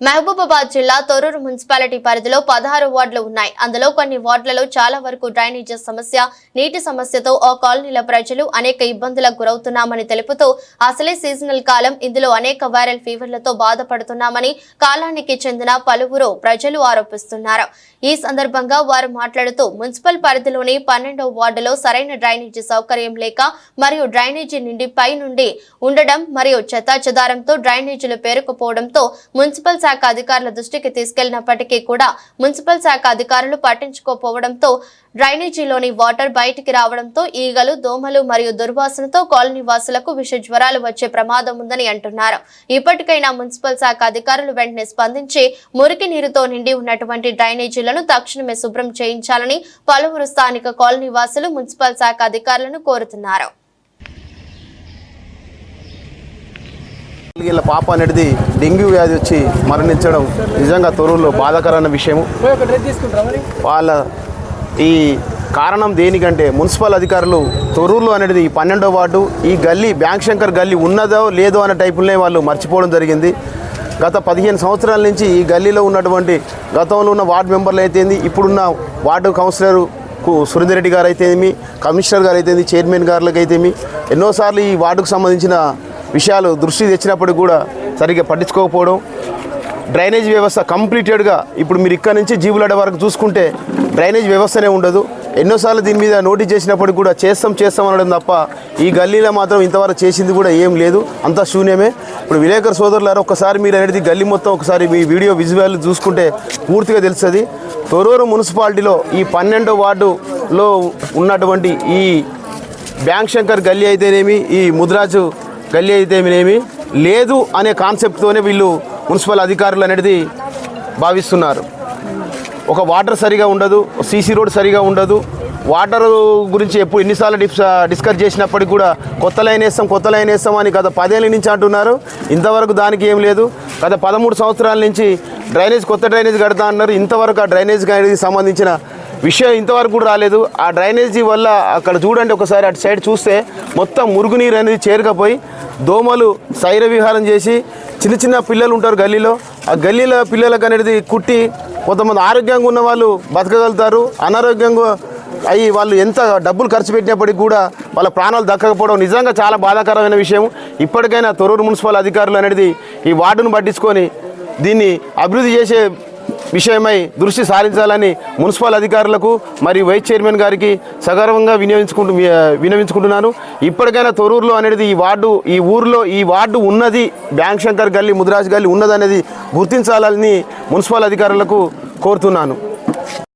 మహబూబాబాద్ జిల్లా తొరూరు మున్సిపాలిటీ పరిధిలో పదహారు వార్డులు ఉన్నాయి. అందులో కొన్ని వార్డులలో చాలా వరకు డ్రైనేజీ సమస్య నీటి సమస్యతో ఆ కాలనీల ప్రజలు అనేక ఇబ్బందులకు గురవుతున్నామని తెలుపుతూ అసలే సీజనల్ కాలం ఇందులో అనేక వైరల్ ఫీవర్లతో బాధపడుతున్నామని కాలానికి చెందిన పలువురు ప్రజలు ఆరోపిస్తున్నారు. ఈ సందర్భంగా వారు మాట్లాడుతూ మున్సిపల్ పరిధిలోని పన్నెండో వార్డులో సరైన డ్రైనేజీ సౌకర్యం లేక మరియు డ్రైనేజీ నిండి పై నుండి ఉండడం మరియు చెత్తాచెదారంతో డ్రైనేజీలు పేరుకుపోవడంతో మున్సిపల్ శాఖ అధికారుల దృష్టికి తీసుకెళ్ళినప్పటికీ కూడా మున్సిపల్ శాఖ అధికారులు పట్టించుకోకపోవడంతో డ్రైనేజీలోని వాటర్ బయటికి రావడంతో ఈగలు దోమలు మరియు దుర్వాసనతో కాలనీ వాసులకు విష జ్వరాలు వచ్చే ప్రమాదం ఉందని అంటున్నారు. ఇప్పటికైనా మున్సిపల్ శాఖ అధికారులు వెంటనే స్పందించి మురికి నీరుతో నిండి ఉన్నటువంటి డ్రైనేజీలను తక్షణమే శుభ్రం చేయించాలని పలువురు స్థానిక కాలనీ వాసులు మున్సిపల్ శాఖ అధికారులను కోరుతున్నారు. వీళ్ళ పాప అనేది డెంగ్యూ వ్యాధి వచ్చి మరణించడం నిజంగా తొరూరులో బాధాకరమైన విషయము. వాళ్ళ ఈ కారణం దేనికంటే మున్సిపల్ అధికారులు తొరూరులో అనేది ఈ పన్నెండో వార్డు ఈ గల్లీ బ్యాంక్ శంకర్ గల్లీ ఉన్నదో లేదో అనే టైపులనే వాళ్ళు మర్చిపోవడం జరిగింది. గత పదిహేను సంవత్సరాల నుంచి ఈ గల్లీలో ఉన్నటువంటి గతంలో ఉన్న వార్డు మెంబర్లు అయితేంది ఇప్పుడున్న వార్డు కౌన్సిలర్కు సురేందర్ రెడ్డి గారు అయితేనేమి కమిషనర్ గారు అయితేంది చైర్మన్ గారులకు అయితేమి ఎన్నోసార్లు ఈ వార్డుకు సంబంధించిన విషయాలు దృష్టి తెచ్చినప్పుడు కూడా సరిగ్గా పట్టించుకోకపోవడం. డ్రైనేజ్ వ్యవస్థ కంప్లీటెడ్గా ఇప్పుడు మీరు ఇక్కడ నుంచి జీవులడ వరకు చూసుకుంటే డ్రైనేజ్ వ్యవస్థనే ఉండదు. ఎన్నోసార్లు దీని మీద నోటీస్ చేసినప్పుడు కూడా చేస్తాం చేస్తాం అనడం తప్ప ఈ గల్లీలో మాత్రం ఇంతవరకు చేసింది కూడా ఏం లేదు. అంతా శూన్యమే. ఇప్పుడు విలేకరు సోదరులారు ఒక్కసారి మీరు అనేది గల్లీ మొత్తం ఒకసారి మీ వీడియో విజువల్ చూసుకుంటే పూర్తిగా తెలుస్తుంది. తొరూరు మున్సిపాలిటీలో ఈ పన్నెండో వార్డులో ఉన్నటువంటి ఈ బ్యాంక్ శంకర్ గల్లీ అయితేనేమి ఈ ముద్రాజు గల్లీ అయితేనేమి లేదు అనే కాన్సెప్ట్తోనే వీళ్ళు మున్సిపల్ అధికారులు అనేది భావిస్తున్నారు. ఒక వాటర్ సరిగా ఉండదు సీసీ రోడ్ సరిగా ఉండదు. వాటర్ గురించి ఎప్పుడు ఎన్నిసార్లు డిస్ డిస్కస్ చేసినప్పటికీ కూడా కొత్త లైన్ వేస్తాం కొత్త లైన్ వేస్తాం అని గత పదేళ్ళ నుంచి అంటున్నారు. ఇంతవరకు దానికి ఏం లేదు. గత పదమూడు సంవత్సరాల నుంచి డ్రైనేజ్ కొత్త డ్రైనేజ్ కడతా అన్నారు. ఇంతవరకు ఆ డ్రైనేజ్ అనేది సంబంధించిన విషయం ఇంతవరకు కూడా రాలేదు. ఆ డ్రైనేజీ వల్ల అక్కడ చూడండి ఒకసారి అటు సైడ్ చూస్తే మొత్తం మురుగునీరు అనేది చేరుకపోయి దోమలు శైర విహారం చేసి చిన్న చిన్న పిల్లలు ఉంటారు గల్లీలో. ఆ గల్లీలో పిల్లలకు అనేది కుట్టి కొంతమంది ఆరోగ్యంగా ఉన్న వాళ్ళు బతకగలుగుతారు. అనారోగ్యంగా అయ్యి వాళ్ళు ఎంత డబ్బులు ఖర్చు పెట్టినప్పటికీ కూడా వాళ్ళ ప్రాణాలు దక్కకపోవడం నిజంగా చాలా బాధాకరమైన విషయం. ఇప్పటికైనా తొరూరు మున్సిపల్ అధికారులు అనేది ఈ వార్డును పట్టించుకొని దీన్ని అభివృద్ధి చేసే విషయమై దృష్టి సారించాలని మున్సిపల్ అధికారులకు మరియు వైస్ చైర్మన్ గారికి సగర్వంగా వినియోగించుకుంటూ వినియోగించుకుంటున్నాను ఇప్పటికైనా తొరూరులో అనేది ఈ వార్డు ఈ ఊర్లో ఈ వార్డు ఉన్నది బ్యాంక్ శంకర్ గల్లీ ముదిరాజ్ గల్లీ ఉన్నది అనేది గుర్తించాలని మున్సిపల్ అధికారులకు కోరుతున్నాను.